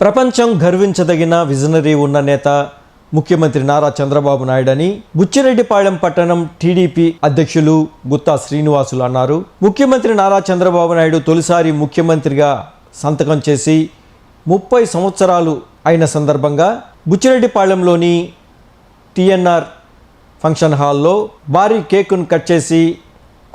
ప్రపంచం గర్వించదగిన విజనరీ ఉన్న నేత ముఖ్యమంత్రి నారా చంద్రబాబు నాయుడు అని బుచ్చిరెడ్డిపాళెం పట్టణం టీడీపీ అధ్యక్షులు గుత్తా శ్రీనివాసులు అన్నారు. ముఖ్యమంత్రి నారా చంద్రబాబు నాయుడు తొలిసారి ముఖ్యమంత్రిగా సంతకం చేసి ముప్పై సంవత్సరాలు అయిన సందర్భంగా బుచ్చిరెడ్డిపాళెంలోని టిఎన్ఆర్ ఫంక్షన్ హాల్లో భారీ కేకును కట్ చేసి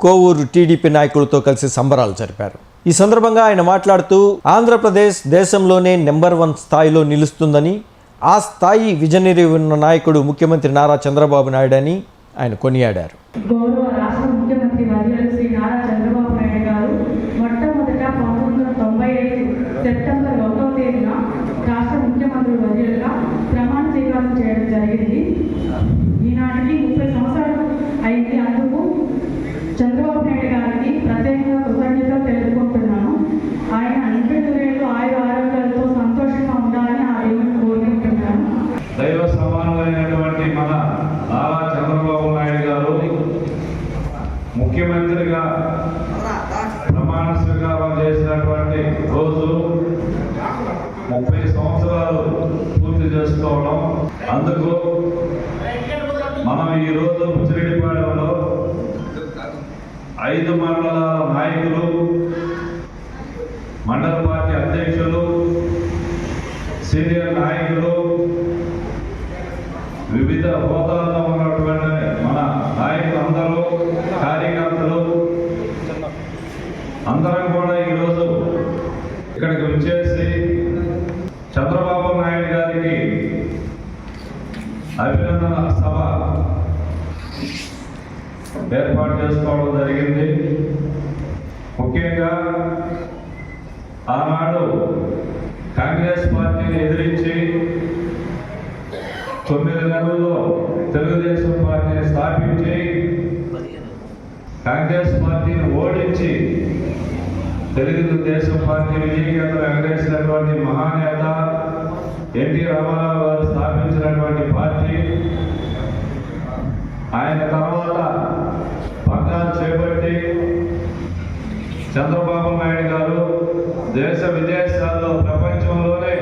కోవూరు టీడీపీ నాయకులతో కలిసి సంబరాలు జరిపారు. ఈ సందర్భంగా ఆయన మాట్లాడుతూ ఆంధ్రప్రదేశ్ దేశంలోనే నెంబర్ వన్ స్థాయిలో నిలుస్తుందని ఆ స్థాయి విజనరీ ఉన్న నాయకుడు ముఖ్యమంత్రి నారా చంద్రబాబు నాయుడు అని ఆయన కొనియాడారు గౌరవ రాష్ట్ర ముఖ్యమంత్రి వర్యులు శ్రీ నారా చంద్రబాబు నాయుడు గారు మొట్టమొదట పంతొమ్మిది వందల తొంభై ఐదు సెప్టెంబర్ ఒకటవ తేదీన రాష్ట్ర ముఖ్యమంత్రి వర్యులుగా ప్రమాణ స్వీకారం చేయడం జరిగింది ఈనాటికి ముప్పై సంవత్సరాలు అయింది అందుకు చంద్రబాబు నాయుడు గారికి ప్రత్యేకంగా కృతజ్ఞతలు తెలుపుకుంటున్నాను ఆయన నిండు వేలు ఆయుర ఆరోగ్యాలతో సంతోషంగా ఉండాలని ఆ దేవుని కోరుకుంటున్నాను దైవ సమానులైనటువంటి మన నారా చంద్రబాబు నాయుడు గారు ముఖ్యమంత్రిగా ప్రమాణ స్వీకారం చేసినటువంటి రోజు ముప్పై సంవత్సరాలు పూర్తి చేసుకోవడం. అందుకు మనం ఈ రోజు ముచ్చిరెడ్డిపాలెంలో ఐదు మండలాల నాయకులు మండల పార్టీ అధ్యక్షులు సీనియర్ నాయకులు వివిధ హోదాల్లో ఉన్నటువంటి మన నాయకులందరూ కార్యకర్తలు అందరం కూడా ఈరోజు ఇక్కడికి వచ్చేసి చంద్రబాబు నాయుడు గారికి అభినందన సభ ఏర్పాటు జరిగింది. ముఖ్యంగా ఆనాడు కాంగ్రెస్ పార్టీని ఎదిరించి తొమ్మిది నెలల్లో తెలుగుదేశం పార్టీని స్థాపించి కాంగ్రెస్ పార్టీని ఓడించి తెలుగుదేశం పార్టీ విజయకేత వెంకటేశ్వరటువంటి మహానేత ఎన్టీ రామారావు గారు స్థాపించినటువంటి పార్టీ. ఆయన తర్వాత పగ్గాలు చేపట్టి చంద్రబాబు నాయుడు గారు దేశ విదేశాల్లో ప్రపంచంలోనే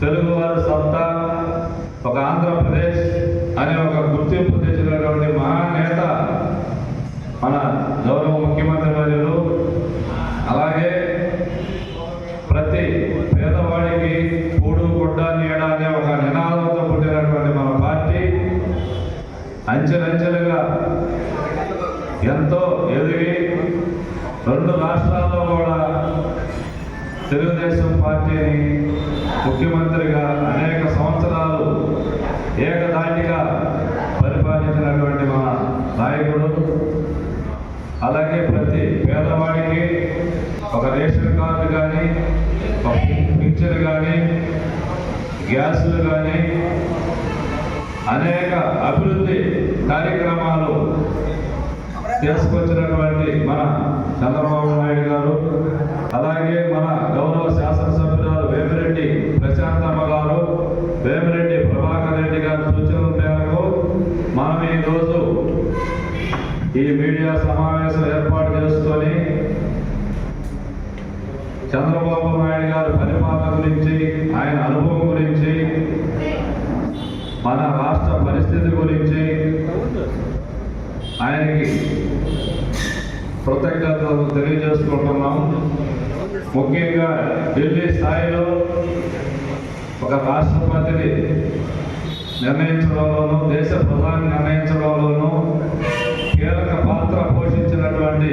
తెలుగువారి సత్తా ఒక ఆంధ్రప్రదేశ్ అనే ఒక గుర్తింపు తెచ్చినటువంటి మహానేత మన గౌరవ ముఖ్యమంత్రి వర్యులు అలాగే ప్రతి పేదవాడికి కూడు గుడ్డ నీడ అనే ఒక నినాదంతో పుట్టినటువంటి మన పార్టీ అంచెలంచెలుగా ఎంతో ఎదిగి రెండు రాష్ట్రాల్లో కూడా తెలుగుదేశం పార్టీని ముఖ్యమంత్రిగా అనేక సంవత్సరాలు ఏకదాటిగా పరిపాలించినటువంటి మన నాయకుడు అలాగే ప్రతి పేదవాడికి ఒక రేషన్ కార్డు కానీ ఒక మిక్చర్ కానీ గ్యాసులు కానీ అనేక అభివృద్ధి కార్యక్రమాలు తీసుకొచ్చినటువంటి మన చంద్రబాబు నాయుడు గారు అలాగే మన గౌరవ శాసనసభ్యురాలు వేమిరెడ్డి ప్రశాంతమ్మ గారు వేమిరెడ్డి ప్రభాకర్ రెడ్డి గారి సూచనల మేరకు మనం ఈ రోజు ఈ మీడియా సమావేశం ఏర్పాటు చేసుకొని చంద్రబాబు నాయుడు గారి పరిపాలన గురించి ఆయన అనుభవం గురించి మన రాష్ట్ర పరిస్థితి గురించి ఆయనకి కృతజ్ఞతలు తెలియజేసుకుంటున్నాం. ముఖ్యంగా ఢిల్లీ స్థాయిలో ఒక రాష్ట్రపతిని నిర్ణయించడంలోనూ దేశ ప్రధాని నిర్ణయించడంలోనూ కీలక పాత్ర పోషించినటువంటి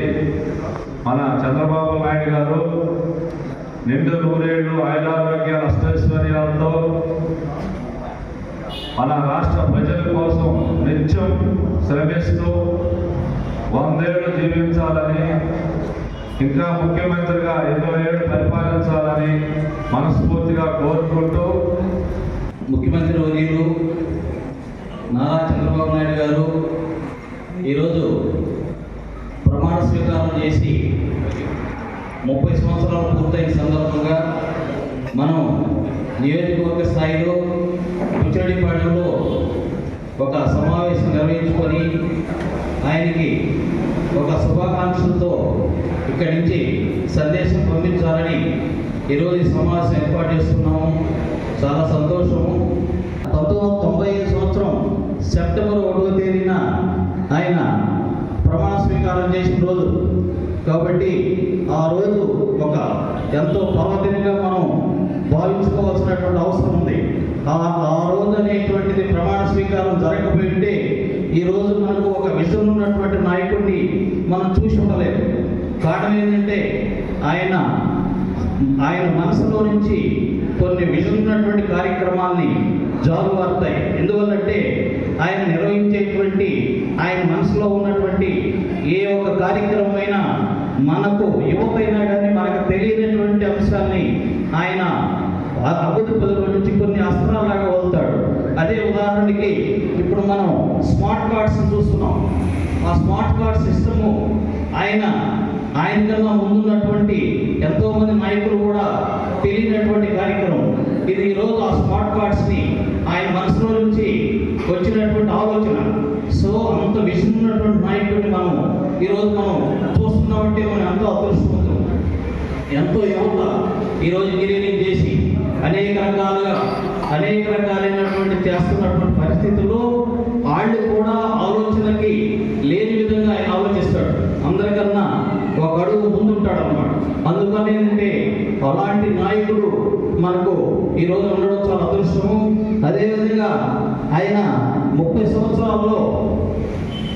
మన చంద్రబాబు నాయుడు గారు నిండు నూరేళ్ళు ఆయురారోగ్యాల అష్టైశ్వర్యాలతో మన రాష్ట్ర ప్రజల కోసం నిత్యం శ్రమిస్తూ వందేళ్ళు జీవించాలని ఇంకా ముఖ్యమంత్రిగా ఇరవై ఏళ్ళు పరిపాలించాలని మనస్ఫూర్తిగా కోరుకుంటూ ముఖ్యమంత్రి వర్యులు నారా చంద్రబాబు నాయుడు గారు ఈరోజు ప్రమాణ స్వీకారం చేసి ముప్పై సంవత్సరాలు పూర్తయిన సందర్భంగా మనం నియోజకవర్గ స్థాయిలో కుచ్చిరెడ్డిపాళెంలో ఒక సమావేశం నిర్వహించుకొని ఆయనకి ఒక శుభాకాంక్షలతో ఇక్కడి నుంచి సందేశం పంపించాలని ఈరోజు ఈ సమావేశం ఏర్పాటు చేస్తున్నాము. చాలా సంతోషము. పంతొమ్మిది తొంభై ఐదు సంవత్సరం సెప్టెంబర్ ఒకటో తేదీన ఆయన ప్రమాణ స్వీకారం చేసిన రోజు. కాబట్టి ఆ రోజు ఒక ఎంతో పర్వదినంగా మనం భావించుకోవాల్సినటువంటి అవసరం ఉంది. ఆ ఆ రోజు అనేటువంటిది ప్రమాణ స్వీకారం జరగకపోయింటే ఈ రోజు మనకు ఒక విజన్ ఉన్నటువంటి నాయకుడిని మనం చూసి ఉండలేదు కారణం ఏంటంటే ఆయన ఆయన మనసులో నుంచి కొన్ని విజన్ ఉన్నటువంటి కార్యక్రమాల్ని జారువారుతాయి ఎందువల్లంటే ఆయన నిర్వహించేటువంటి ఆయన మనసులో ఉన్నటువంటి ఏ ఒక్క కార్యక్రమమైనా మనకు యువకైనా కానీ మనకు తెలియనటువంటి అంశాన్ని ఆయన ఆ అభివృద్ధి పదవుల నుంచి కొన్ని అస్త్రాలాగా వదులుతాడు. అదే ఉదాహరణకి ఇప్పుడు మనం స్మార్ట్ కార్డ్స్ చూస్తున్నాం. ఆ స్మార్ట్ కార్డ్ సిస్టము ఆయన ఆయన కన్నా ముందున్నటువంటి ఎంతోమంది నాయకులు కూడా తెలియనటువంటి కార్యక్రమం. ఇది ఈరోజు ఆ స్మార్ట్ కార్డ్స్ని ఆయన మనసులో నుంచి వచ్చినటువంటి ఆలోచన. సో అంత విజన్ ఉన్నటువంటి నాయకుడిని మనం ఈరోజు మనం చూస్తున్నామంటే మనం ఎంతో అదృష్టవంతులు. ఎంతో యువత ఈరోజు ఇంజనీరింగ్ చేసి అనేక రకాలుగా అనేక రకాలైనటువంటి చేస్తున్నటువంటి పరిస్థితుల్లో వాళ్ళు కూడా ఆలోచనకి లేని విధంగా ఆయన ఆలోచిస్తాడు. అందరికన్నా ఒక అడుగు ముందుంటాడు అన్నమాట అందుకని ఏంటంటే అలాంటి నాయకుడు మనకు ఈ రోజు ఉండడం చాలా అదృష్టము. అదేవిధంగా ఆయన ముప్పై సంవత్సరాల్లో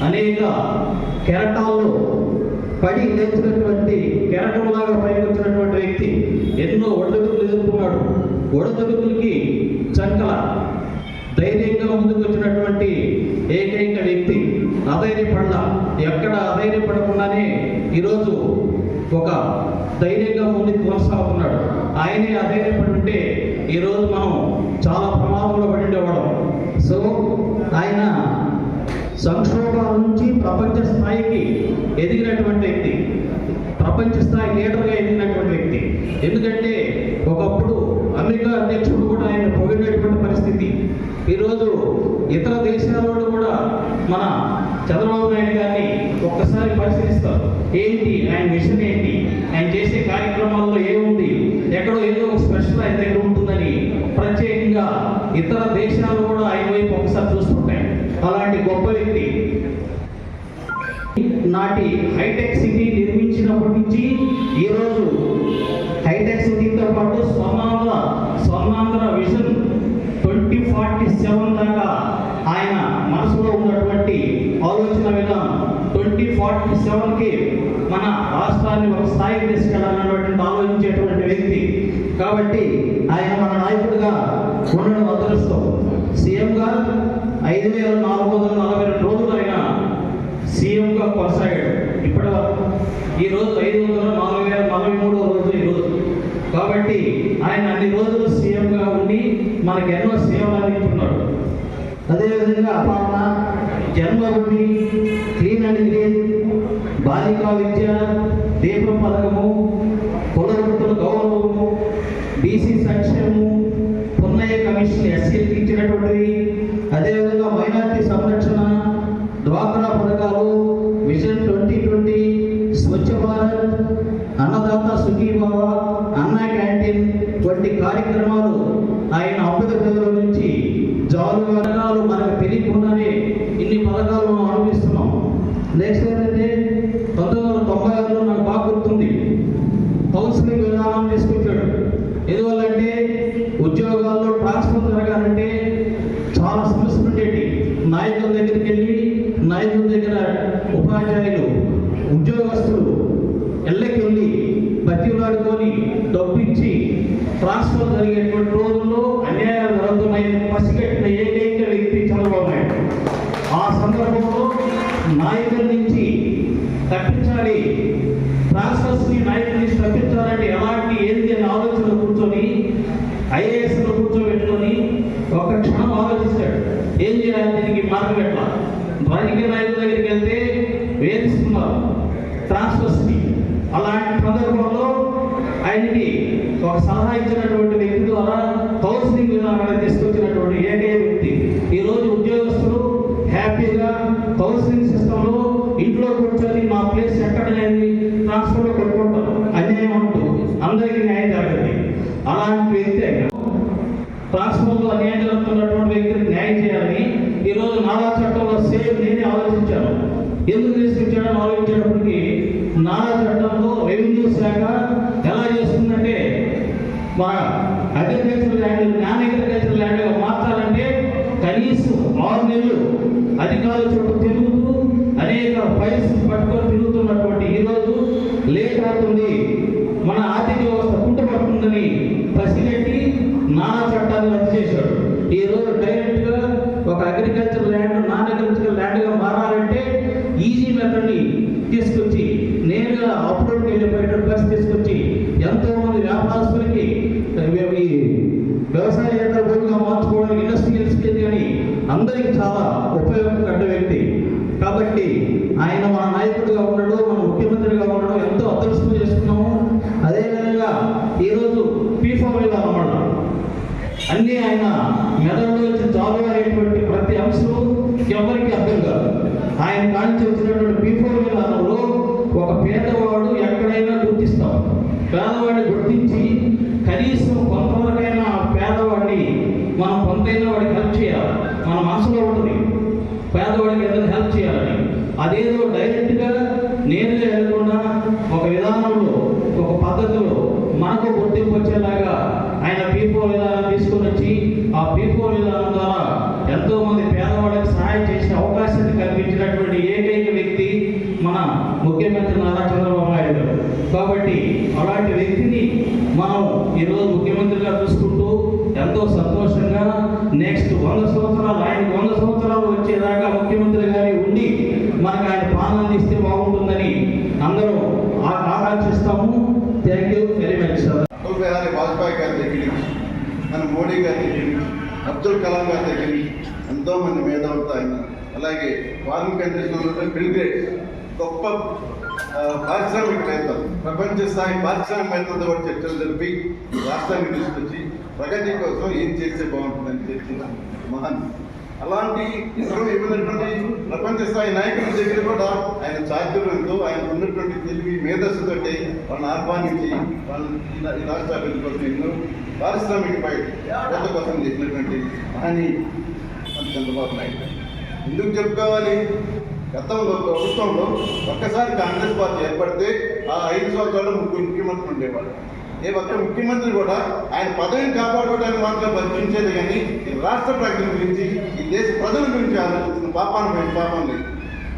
అనేక కెరటాల్లో పడి లేచినటువంటి కెరటంలాగా ప్రయోగించినటువంటి వ్యక్తి ఎన్నో ఒడిదుడుకులు ఎదుర్కొన్నాడు. ఒడిదుడుకులకి చంకల ధైర్యంగా ముందుకు వచ్చినటువంటి ఏకైక వ్యక్తి అధైర్యపడ ఎక్కడ అధైర్యపడకుండానే ఈరోజు ఒక ధైర్యంగా ముందుకు కొనసాగుతున్నాడు. ఆయనే అధైర్యపడి ఉంటే ఈరోజు మనం చాలా ప్రమాదంలో పడి ఉండేవాళ్ళం సో ఆయన సంక్షోభాల నుంచి ప్రపంచ స్థాయికి ఎదిగినటువంటి వ్యక్తి ప్రపంచ స్థాయి లీడర్గా ఎదిగినటువంటి వ్యక్తి ఎందుకంటే ఒకప్పుడు అమెరికా అధ్యక్షుడు కూడా ఆయన పొగిడినటువంటి పరిస్థితి ఈరోజు ఇతర దేశాల వాళ్ళు కూడా మన చంద్రబాబు నాయుడు గారిని ఒక్కసారి పరిశీలిస్తారు ఏంటి ఆయన మిషన్ ఏంటి ఆయన చేసే కార్యక్రమాల్లో ఏముంది ఎక్కడో ఏదో ఒక స్పెషల్ ఆయన దగ్గర ఉంటుందని ప్రత్యేకంగా ఇతర దేశాలు కూడా ఆయన వైపు ఒకసారి చూస్తుంటాయి అలాంటి గొప్ప వ్యక్తి నాటి హైటెక్ సిటీ నిర్మించినప్పటి నుంచి ఈరోజు హైటెక్ సిటీతో పాటు Swarnandhra Swarnandhra vision twenty forty seven దాకా ఆయన మనసులో ఉన్నటువంటి ఆలోచన విధానం ట్వంటీ ఫార్టీ సెవెన్కి మన రాష్ట్రాన్ని ఒక స్థాయికి తీసుకెళ్ళాలన్నటువంటి ఆలోచించేటువంటి వ్యక్తి. కాబట్టి ఆయన మన నాయకుడిగా ఉండడం అదృష్టం సీఎంగా ఐదు వేల నాలుగు వందల నలభై రెండు రోజులు ఆయన సీఎంగా కొనసాగాడు ఇప్పటి వరకు ఈ రోజు ఐదు వందల నాలుగు వేల నలభై మూడో రోజు ఈ రోజు కాబట్టి ఆయన అన్ని రోజులు సీఎంగా ఉండి మనకు ఎన్నో సేవలు అందించున్నాడు అదేవిధంగా పాలన జన్మభూమి క్లీన్ అండ్ క్లీన్ బాలికా విద్య దీపం పథకము కులవృత్తుల గౌరవము బీసీ సంక్షేమము పున్నయ్య కమిషన్ ఎస్సీకి ఇచ్చినటువంటిది అదేవిధంగా మైనార్టీ సంరక్షణ డ్వాక్రా పథకాలు vision twenty twenty Swachh Bharat Annadata Sukhibhava Anna canteen వంటి కార్యక్రమాలు ఆయన అమృత ప్రజల నుంచి జాలు పథకాలు మనకు తెలియకుండానే ఇన్ని పథకాలు మనం అనుభవిస్తున్నాం నెక్స్ట్ ఏంటంటే పంతొమ్మిది వందల తొంభై ఆరులో నాకు బాగా గుర్తుంది కౌన్సిలింగ్ విధానం తీసుకొచ్చాడు ఎందువల్లంటే ఉద్యోగాల్లో ట్రాన్స్ఫర్ జరగాలంటే చాలా సమస్యలు ఉండేవి నాయకుల దగ్గరికి వెళ్ళి నాయకుల దగ్గర ఉపాధ్యాయులు ఉద్యోగస్తులు ఇళ్ళకి వెళ్ళి బతిలాడుకొని డబ్బిచ్చి ట్రాన్స్ఫర్ జరిగేటువంటి రోజుల్లో అన్యాయాలు జరుగుతున్నాయని పసిగట్టిన ఏకైక వ్యక్తి చంద్రబాబు నాయుడు. ఆ సందర్భంలో నాయకుల నుంచి తప్పించాలి. ట్రాన్స్ఫర్స్ని నాయకుల నుంచి తప్పించాలంటే ఎలాంటి ఏంది అనే ఆలోచనలు కూర్చొని ఐఏఎస్లో కూర్చోబెట్టుకొని ఒక క్షణం ఆలోచిస్తాడు. ఏం చేయాలి? దీనికి మార్గం పెట్టాలి రాజకీయ నాయకుల దగ్గరికి వెళ్తే వేధిస్తున్నారు ట్రాన్స్ఫర్స్ని. అలాంటి ఐడెంటిటీ ఒక సలహా ఇచ్చినటువంటి వ్యక్తి ద్వారా అధికారుల చుట్టూ తిరుగుతూ అనేక ఫైల్స్ పట్టుకొని తిరుగుతున్నటువంటి ఈరోజు లేట్ అవుతుంది. మన ఆర్థిక వ్యవస్థ కుంటుపడుతుందని పసిగట్టి నానా చట్టాలు రద్దు చేశాడు ఈ రోజు డైరెక్ట్గా ఒక అగ్రికల్చర్ ల్యాండ్ నాన్ అగ్రికల్చర్ ల్యాండ్గా మారాలంటే ఈజీ మెథడ్ని తీసుకొచ్చి నేరుగా అప్లోడ్ వెళ్ళిపోయేటట్టు బస్ తీసుకొచ్చి ఎంతో మంది వ్యాపారస్తులకి ఈ వ్యవసాయ యంత్రబోతుగా మార్చుకోవడానికి ఇండస్ట్రియల్స్కి కానీ అందరికీ చాలా ఉపయోగకర వ్యక్తి కాబట్టి ఆయన మన నాయకుడిగా ఉండడం మన ముఖ్యమంత్రిగా ఉండడం ఎంతో అదృష్టం చేసుకున్నాము అదేవిధంగా ఈరోజు పీఫా విధానం అన్నమాట అన్నీ ఆయన మెదడులో వచ్చి చాలు అనేటువంటి ప్రతి అంశం ఎవరికి అర్థం కాదు ఆయన కానించి వచ్చినటువంటి పీఫోర్ విధానంలో ఒక పేదవాడు ఎక్కడైనా గుర్తిస్తాం పేదవాడిని గుర్తించి కనీసం కొంతవరకైనా ఆ పేదవాడిని మనం కొంతైనా వాడికి హెల్ప్ చేయాలి మన మనసులో ఉంటుంది పేదవాడికి ఏదైనా హెల్ప్ చేయాలని అదేదో డైరెక్ట్గా నేరుగా వెళ్ళకుండా ఒక విధానంలో ఒక పద్ధతిలో మనకు గుర్తింపు వచ్చేలాగా ఆయన పీపో విధానం తీసుకొని వచ్చి ఆ పీపో విధానం ద్వారా ఎంతో మంది పేదవాళ్ళకి సహాయం చేసే అవకాశాన్ని కల్పించినటువంటి ఏకైక వ్యక్తి మన ముఖ్యమంత్రి నారా చంద్రబాబు నాయుడు గారు. కాబట్టి అలాంటి వ్యక్తిని మనం ఈరోజు ముఖ్యమంత్రిగా చూసుకుంటూ ఎంతో సంతోషంగా నెక్స్ట్ వంద సంవత్సరాలు ఆయన వంద సంవత్సరాలు వచ్చేదాకా ముఖ్యమంత్రి గారి ఉండి మనకు ఆయన పాలన అందిస్తే బాగుంటుందని అందరూ ఆ- ఆకాంక్షిస్తాము thank you very much sir Atal Bihari Vajpayee గారి దగ్గర నుంచి మన మోడీ గారి దగ్గర నుంచి అబ్దుల్ కలాం గారి దగ్గర నుంచి ఎంతో మంది మేధావులతో ఆయన అలాగే వాల్మీకి కంట్రీస్లో ఉన్నటువంటి గొప్ప ఆ, పారిశ్రామికవేత్తలు ప్రపంచ స్థాయి పారిశ్రామికవేత్తలతో కూడా చర్చలు జరిపి రాష్ట్రానికి రాష్ట్రాన్ని తీసుకొచ్చి ప్రగతి కోసం ఏం చేస్తే బాగుంటుందని చర్చించిన మహాన్. అలాంటి ఇతరులు ప్రపంచ స్థాయి నాయకుల దగ్గర కూడా ఆయన చాతుర్యంతో ఆయన ఉన్నటువంటి తెలివి మేధస్సుతో వాళ్ళని ఆహ్వానించి వాళ్ళని ఈ రాష్ట్ర అభివృద్ధి కోసం ఎన్నో పారిశ్రామిక కోసం చేసినటువంటి అని చంద్రబాబు నాయుడు ఎందుకు చెప్పుకోవాలి? గతంలో ప్రభుత్వంలో ఒక్కసారి కాంగ్రెస్ పార్టీ ఏర్పడితే ఆ ఐదు సంవత్సరాలు ముగ్గురు ముఖ్యమంత్రులు ఉండేవాడు ఏ ఒక్క ముఖ్యమంత్రి కూడా ఆయన పదవిని కాపాడుకోవడానికి మాత్రం బతికించేది కానీ ఈ రాష్ట్ర ప్రగతి గురించి ఈ దేశ ప్రజల గురించి ఆలోచిస్తున్న పాపాన్ని పోయిన పాపం లేదు.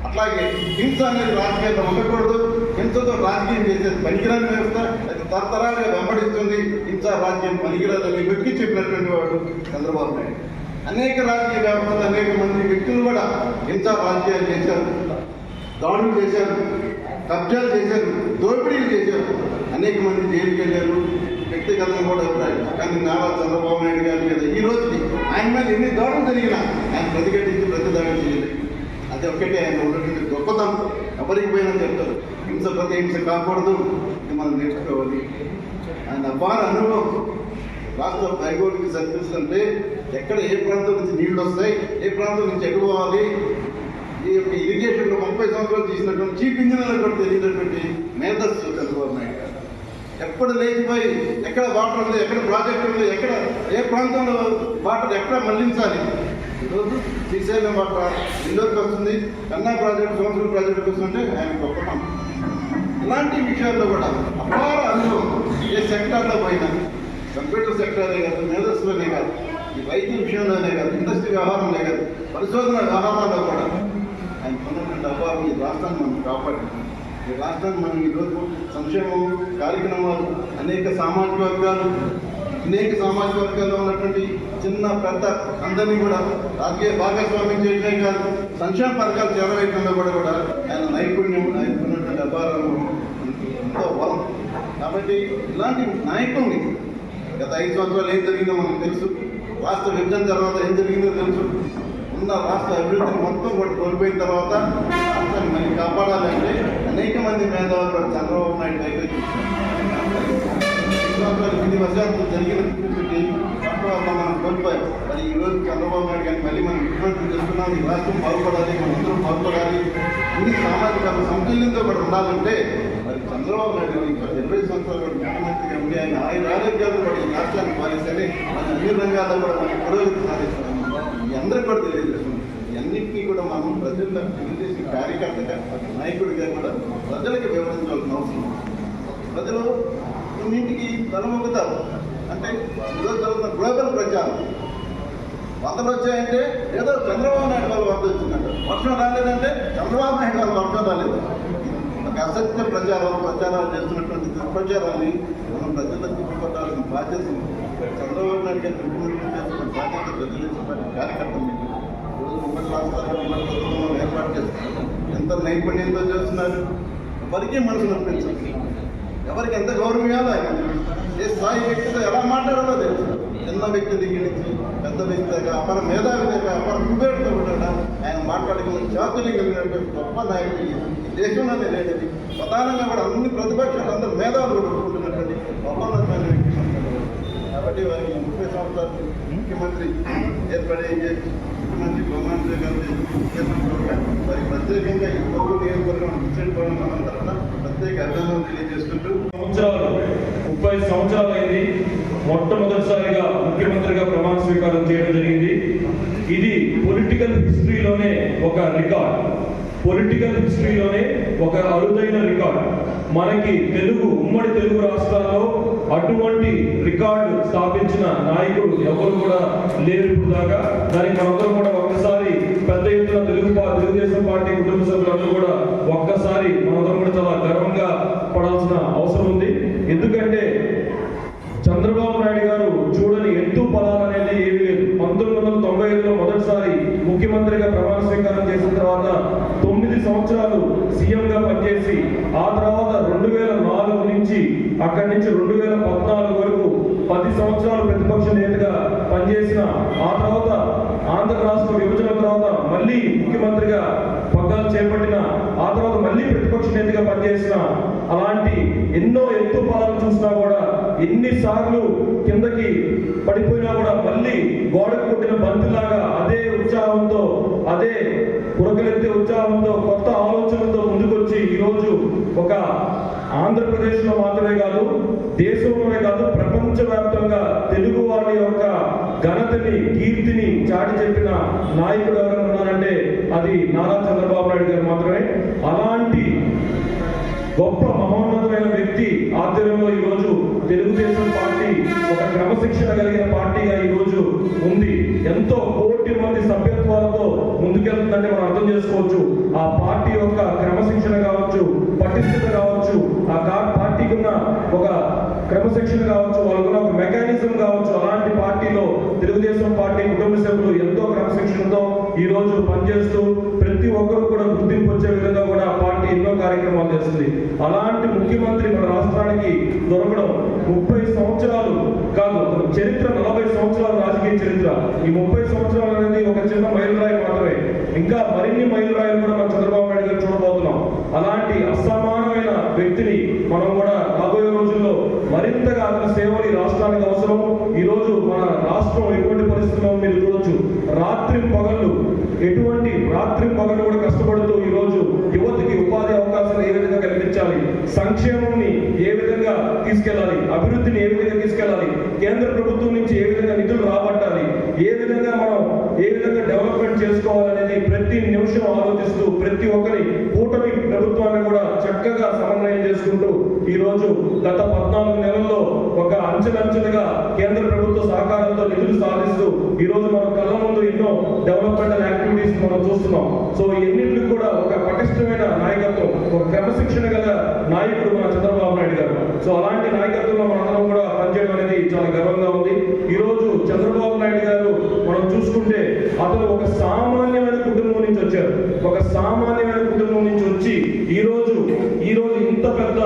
అట్లాగే హింస అనేది రాజకీయాల్లో ఉండకూడదు. హింసతో రాజకీయం చేసేది పనికిరాని వ్యవస్థ అది తరతరాలుగా వెంబడిస్తుంది. హింస రాజకీయం పనికిరాదని వెక్కి చెప్పినటువంటి వాడు చంద్రబాబు నాయుడు. అనేక రాజకీయ వ్యవస్థలు అనేక మంది వ్యక్తులు కూడా ఇంత రాజకీయాలు చేశారు. దాడులు చేశారు కబ్జాలు చేశారు దోపిడీలు చేశారు. అనేక మంది జైలుకి వెళ్ళారు వ్యక్తిగతంగా కూడా అభిప్రాయం కానీ నారా చంద్రబాబు నాయుడు గారి మీద ఈ రోజుకి ఆయన మీద ఎన్ని దాడులు జరిగినా ఆయన ప్రతిఘటించి ప్రతిదాడి చేయలేదు. అది ఒక్కటే ఆయన ఉన్నటువంటి గొప్పతనం. ఎవరికి పోయినా చెప్తారు హింస ప్రతి హింస కాకూడదు ఇది మనం నేర్చుకోవాలి. ఆయన అపార అనుభవం. రాష్ట్ర హైకోర్టుకి సర్వీస్ అంటే ఎక్కడ ఏ ప్రాంతం నుంచి నీళ్ళు వస్తాయి ఏ ప్రాంతం నుంచి ఎక్కడ పోవాలి ఈ యొక్క ఇరిగేషన్లో ముప్పై సంవత్సరాలు తీసినటువంటి చీఫ్ ఇంజనీర్ కూడా తెలియనటువంటి మేధస్సు చంద్రబాబు నాయుడు గారు. ఎప్పుడు లేచిపోయి ఎక్కడ వాటర్ ఉంది ఎక్కడ ప్రాజెక్ట్ ఉంది ఎక్కడ ఏ ప్రాంతంలో వాటర్ ఎక్కడ మళ్ళించాలి? ఈరోజు శ్రీశైలం వాటర్ ఇండోర్కి వస్తుంది కన్నా ప్రాజెక్ట్ సంవత్సరం ప్రాజెక్ట్ వస్తుంటే ఆయన గొప్ప ఇలాంటి విషయాల్లో కూడా అపార అనుభవం ఏ సెక్టార్లో పోయినా. కంప్యూటర్ సెక్టారే కాదు మేధస్సులోనే కాదు. ఈ వైద్య విషయంలోనే కాదు ఇండస్ట్రీ వ్యవహారంలో కాదు పరిశోధన వ్యవహారాల్లో కూడా. ఆయన పొందిన డబ్బా ఈ రాష్ట్రాన్ని మనం కాపాడి ఈ రాష్ట్రాన్ని మనం ఈరోజు సంక్షేమం కార్యక్రమాలు అనేక సామాజిక వర్గాలు అనేక సామాజిక వర్గాల్లో ఉన్నటువంటి చిన్న పెద్ద అందరినీ కూడా రాజకీయ భాగస్వామ్యం చేయడమే కాదు సంక్షేమ పథకాలు చేరవేయడంలో కూడా కూడా ఆయన నైపుణ్యం ఆయన ఉన్నటువంటి అపారం ఎంతో బలం. కాబట్టి ఇలాంటి నాయకుల్ని గత ఐదు సంవత్సరాలు ఏం జరిగిందో మనకు తెలుసు. రాష్ట్ర విభజన తర్వాత ఏం జరిగిందో తెలుసు. ఉన్న రాష్ట్ర అభివృద్ధిని మొత్తం కూడా కోల్పోయిన తర్వాత రాష్ట్రాన్ని మళ్ళీ కాపాడాలంటే అనేక మంది మేధావులు చంద్రబాబు నాయుడు దగ్గర ఎన్ని వర్షాలు విధి జరిగిన మనం కోల్పోయాం. మరి ఈ రోజు చంద్రబాబు నాయుడు కానీ మళ్ళీ మనం ఇటువంటి చేస్తున్నాం. ఈ రాష్ట్రం బాగుపడాలి మన అందరం బాగుపడాలి. అన్ని సామాజిక సమతుల్యంతో కూడా ఉండాలంటే మరి చంద్రబాబు నాయుడు గారు ముఖ్యమంత్రిగా ఉండి ఆయన ఆయన ఆరోగ్యాలు కూడా ఈ రాష్ట్రాన్ని పాలిస్తేనే మన అన్ని రంగాల్లో కూడా మనం పురోగతి సాధిస్తాం ఈ అందరికీ కూడా తెలియజేస్తుంది ఇవన్నింటినీ కూడా మనం ప్రజల్లో తెలుగుదేశం కార్యకర్తగా నాయకుడిగా కూడా ప్రజలకు వివరించాల్సిన అవసరం ప్రజలు కొన్నింటికి తలమొక్కుతారు. అంటే ఈరోజు జరుగుతున్న గ్లోబల్ ప్రచారం. వందలు వచ్చాయంటే ఏదో చంద్రబాబు నాయుడు వాళ్ళు వరద వచ్చిందంట వర్షం రాలేదంటే చంద్రబాబు నాయుడు వాళ్ళు వర్షం రాలేదు. ఒక అసత్య ప్రచారం ప్రచారాలు చేస్తున్నటువంటి దుష్ప్రచారాన్ని మనం ప్రజలకు తిప్పికొట్టాల్సిన బాధ్యత చంద్రబాబు నాయుడు గారు ముఖ్యమంత్రి చేస్తున్న బాధ్యత ప్రజలు కార్యకర్తలు ఈరోజు ఉమ్మడి రాష్ట్రాలు ఉమ్మడి ప్రభుత్వం ఏర్పాటు చేస్తున్నారు. ఎంత నైపుణ్యంతో చేస్తున్నారు? ఎవరికి మనసు నొప్పించాలి ఎవరికి ఎంత గౌరవం ఇవ్వాలో ఏ స్థాయి వ్యక్తితో ఎలా మాట్లాడాలో తెలుసు. చిన్న వ్యక్తి దగ్గర నుంచి పెద్ద వ్యక్తి దగ్గర అపర మేధావి దగ్గర అపర కుబేరుతో కూడా ఆయన మాట్లాడగలిగిన చాతుర్యం కలిగినటువంటి గొప్ప నాయకుడు దేశంలోనే లేదండి. ప్రధానంగా కూడా అన్ని ప్రతిపక్షాలు అందరూ మేధావులు కొట్టుకుంటున్నటువంటి ఉంటున్నటువంటి గొప్ప వ్యక్తి కాబట్టి వారికి ముప్పై సంవత్సరాలు ముఖ్యమంత్రి ఏర్పడే ముఖ్యమంత్రి ప్రమాణ వారికి ప్రత్యేకంగా ఈ కొత్త నియోజకవర్గం ముచ్చడిపోవడం మన ప్రత్యేక అభినందనలు తెలియజేసుకుంటూ సంవత్సరాలు ముప్పై సంవత్సరాలు అయింది మొట్టమొదటిసారిగా ముఖ్యమంత్రిగా ప్రమాణ స్వీకారం చేయడం జరిగింది. ఇది పొలిటికల్ హిస్టరీలోనే ఒక రికార్డ్. పొలిటికల్ హిస్టరీలోనే ఒక అరుదైన రికార్డ్ మనకి తెలుగు ఉమ్మడి తెలుగు రాష్ట్రాల్లో అటువంటి రికార్డు స్థాపించిన నాయకుడు ఎవరు కూడా లేరు ఇప్పుడు దాకా. దానికి మనందరం కూడా ఒక్కసారి పెద్ద ఎత్తున తెలుగు తెలుగుదేశం పార్టీ కుటుంబ సభ్యులందరూ కూడా ఒక్కసారి మనందరం కూడా చాలా గర్వంగా పడాల్సిన అవసరం ఉంది ఎందుకంటే చంద్రబాబు నాయుడు గారు చూడని ఎత్తు పదాలు అనేది ఏమీ లేదు పంతొమ్మిది వందల తొంభై ఐదులో మొదటిసారి ముఖ్యమంత్రిగా ప్రమాణ స్వీకారం చేసిన తర్వాత తొమ్మిది సంవత్సరాలు చేసి ఆ తర్వాత రెండు వేల నాలుగు నుంచి అక్కడి నుంచి రెండు వేల పద్నాలుగు వరకు పది సంవత్సరాలు ప్రతిపక్ష నేతగా పనిచేసిన ఆ తర్వాత ఆంధ్ర రాష్ట్ర విభజన తర్వాత మళ్ళీ ముఖ్యమంత్రిగా పగ్గాలు చేపట్టిన ఆ తర్వాత మళ్ళీ ప్రతిపక్ష నేతగా పనిచేసిన అలాంటి ఎన్నో ఎత్తు పాలన చూసినా కూడా ఎన్నిసార్లు కిందకి పడిపోయినా కూడా మళ్ళీ గోడకు కొట్టిన బంతిలాగా అదే ఉత్సాహంతో అదే పురకలెత్తే ఉత్సాహంతో కొత్త ఆలోచన ఒక ఆంధ్రప్రదేశ్లో మాత్రమే కాదు దేశంలోనే కాదు ప్రపంచవ్యాప్తంగా తెలుగు వాళ్ళ యొక్క ఘనతని కీర్తిని చాటి చెప్పిన నాయకుడు ఎవరైనా ఉన్నారంటే అది నారా చంద్రబాబు నాయుడు గారు మాత్రమే. అలాంటి గొప్ప మహోన్నతమైన వ్యక్తి ఆధ్వర్యంలో ఈ రోజు తెలుగుదేశం పార్టీ ఒక క్రమశిక్షణ కలిగిన పార్టీగా ఈ రోజు ఉంది. ఎంతో కోటి మంది సభ్యత్వాలతో ముందుకెళ్తుందంటే మనం అర్థం చేసుకోవచ్చు. ఆ పార్టీ యొక్క క్రమశిక్షణ కావచ్చు పటిష్టత కావచ్చు ఆ కా- పార్టీకి ఉన్న ఒక క్రమశిక్షణ కావచ్చు వాళ్ళకున్న ఒక మెకానిజం కావచ్చు అలాంటి పార్టీలో తెలుగుదేశం పార్టీ కుటుంబ సభ్యులు ఎంతో క్రమశిక్షణతో ఈ రోజు పనిచేస్తూ ప్రతి ఒక్కరు కూడా గుర్తింపు వచ్చే విధంగా కూడా పార్టీ ఎన్నో కార్యక్రమాలు చేస్తుంది. అలాంటి ముఖ్యమంత్రి మన రాష్ట్రానికి దొరకడం ముప్పై సంవత్సరాలు కాదు చరిత్ర నలభై సంవత్సరాల రాజకీయ చరిత్ర. ఈ ముప్పై సంవత్సరాలు అనేది ఒక చిన్న మైలురాయి మాత్రమే. ఇంకా మరిన్ని మైలురాయిలు కూడా మనం చంద్రబాబు నాయుడు గారు చూడబోతున్నాం. అలాంటి అసమానమైన వ్యక్తిని మనం కూడా రాబోయే రోజుల్లో మరింతగా అతని సేవలు ఈ రాష్ట్రానికి అవసరం. ఈ రోజు మన రాష్ట్రం ఎటువంటి పరిస్థితుల్లో మీరు చూడొచ్చు. రాత్రి పగళ్ళు ఎటువంటి రాత్రి పగళ్ళు కూడా కష్టపడుతూ ఈ రోజు యువతకి ఉపాధి అవకాశాలు ఏ విధంగా కల్పించాలి? సంక్షేమాన్ని ఏ విధంగా తీసుకెళ్ళాలి? అభివృద్ధిని ఏ విధంగా తీసుకెళ్ళాలి? కేంద్ర ప్రభుత్వం నుంచి ఏ విధంగా నిధులు రాబట్టాలి ఏ విధంగా మనం ఏ విధంగా డెవలప్మెంట్ చేసుకోవాలనేది ప్రతి నిమిషం ఆలోచిస్తూ ప్రతి ఒక్కరి కూటమి ప్రభుత్వాన్ని కూడా చక్కగా సమన్వయం చేసుకుంటూ ఈ రోజు గత పద్నాలుగు నెలల్లో ఒక అంచెలంచెలుగా కేంద్ర ప్రభుత్వ సహకారంతో నిధులు సాధిస్తూ ఈ రోజు మన కళ్ళ ముందు ఎన్నో డెవలప్మెంటల్ యాక్టివిటీస్ మనం చూస్తున్నాం. సో ఎన్నింటికి కూడా ఒక పటిష్టమైన నాయకత్వం ఒక క్రమశిక్షణ గల నాయకుడు మన చంద్రబాబు నాయుడు గారు. సో అలాంటి నాయకత్వంలో మనందరం కూడా పనిచేయడం అనేది చాలా గర్వంగా ఉంది. ఈ రోజు చంద్రబాబు నాయుడు గారు మనం చూసుకుంటే అతను ఒక సామాన్యమైన కుటుంబం నుంచి వచ్చారు. ఒక సామాన్యమైన కుటుంబం నుంచి వచ్చి ఈ రోజు ఈ రోజు ఇంత పెద్ద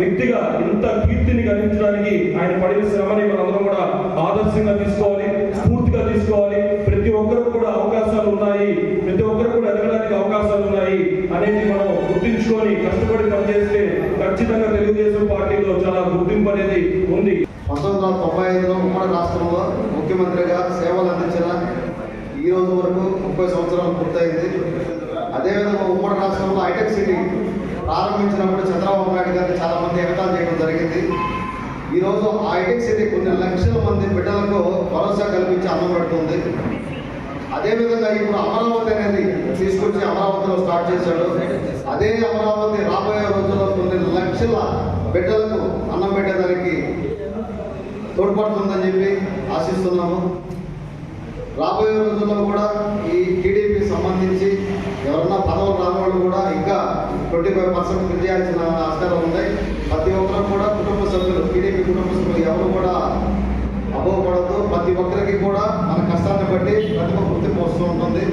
వ్యక్తిగా ఇంత కీర్తిని గణించడానికి ఆయన పడిన శ్రమని మనందరం కూడా ఆదర్శంగా తీసుకోవాలి స్ఫూర్తిగా తీసుకోవాలి ప్రతి ఒక్కరికి కూడా అవకాశాలు ఉన్నాయి ప్రతి ఒక్కరికి కూడా ఎదగడానికి అవకాశాలు ఉన్నాయి అనేది మనం గుర్తించుకొని కష్టపడి పనిచేస్తే ఖచ్చితంగా తెలుగుదేశం పార్టీలో చాలా గుర్తింపు అనేది ఉంది పంతొమ్మిది వందల తొంభై ఐదులో ఉమ్మడి రాష్ట్రంలో ముఖ్యమంత్రిగా సేవలు అందించిన ఈ రోజు వరకు ముప్పై సంవత్సరాలు పూర్తయింది. అదేవిధంగా ఉమ్మడి రాష్ట్రంలో హైటెక్ సిటీ ప్రారంభించినప్పుడు చంద్రబాబు నాయుడు గారిని చాలా మంది ఎగతాలు చేయడం జరిగింది. ఈరోజు ఆ హైటెక్ సిటీ కొన్ని లక్షల మంది బిడ్డలకు భరోసా కల్పించి అన్నం పెడుతుంది. అదేవిధంగా ఇప్పుడు అమరావతి అనేది తీసుకొచ్చి అమరావతిలో స్టార్ట్ చేశాడు. అదే అమరావతి రాబోయే రోజుల్లో కొన్ని లక్షల బిడ్డలకు అన్నం పెట్టేదానికి తోడ్పడుతుందని చెప్పి ఆశిస్తున్నాము. రాబోయే రోజుల్లో కూడా ఈ టీడీపీ సంబంధించి ఎవరన్నా పదవులు రానివాళ్ళు కూడా ఇంకా ట్వంటీ ఫైవ్ పర్సెంట్ ఫిల్ చేయాల్సిన ఆస్కారం ఉంది. ప్రతి ఒక్కరు కూడా కుటుంబ సభ్యులు టీడీపీ కుటుంబ సభ్యులు ఎవరు కూడా అభోగపడద్దు ప్రతి ఒక్కరికి కూడా మన కష్టాన్ని బట్టి ప్రతిభ గుర్తింపు వస్తూ ఉంటుంది.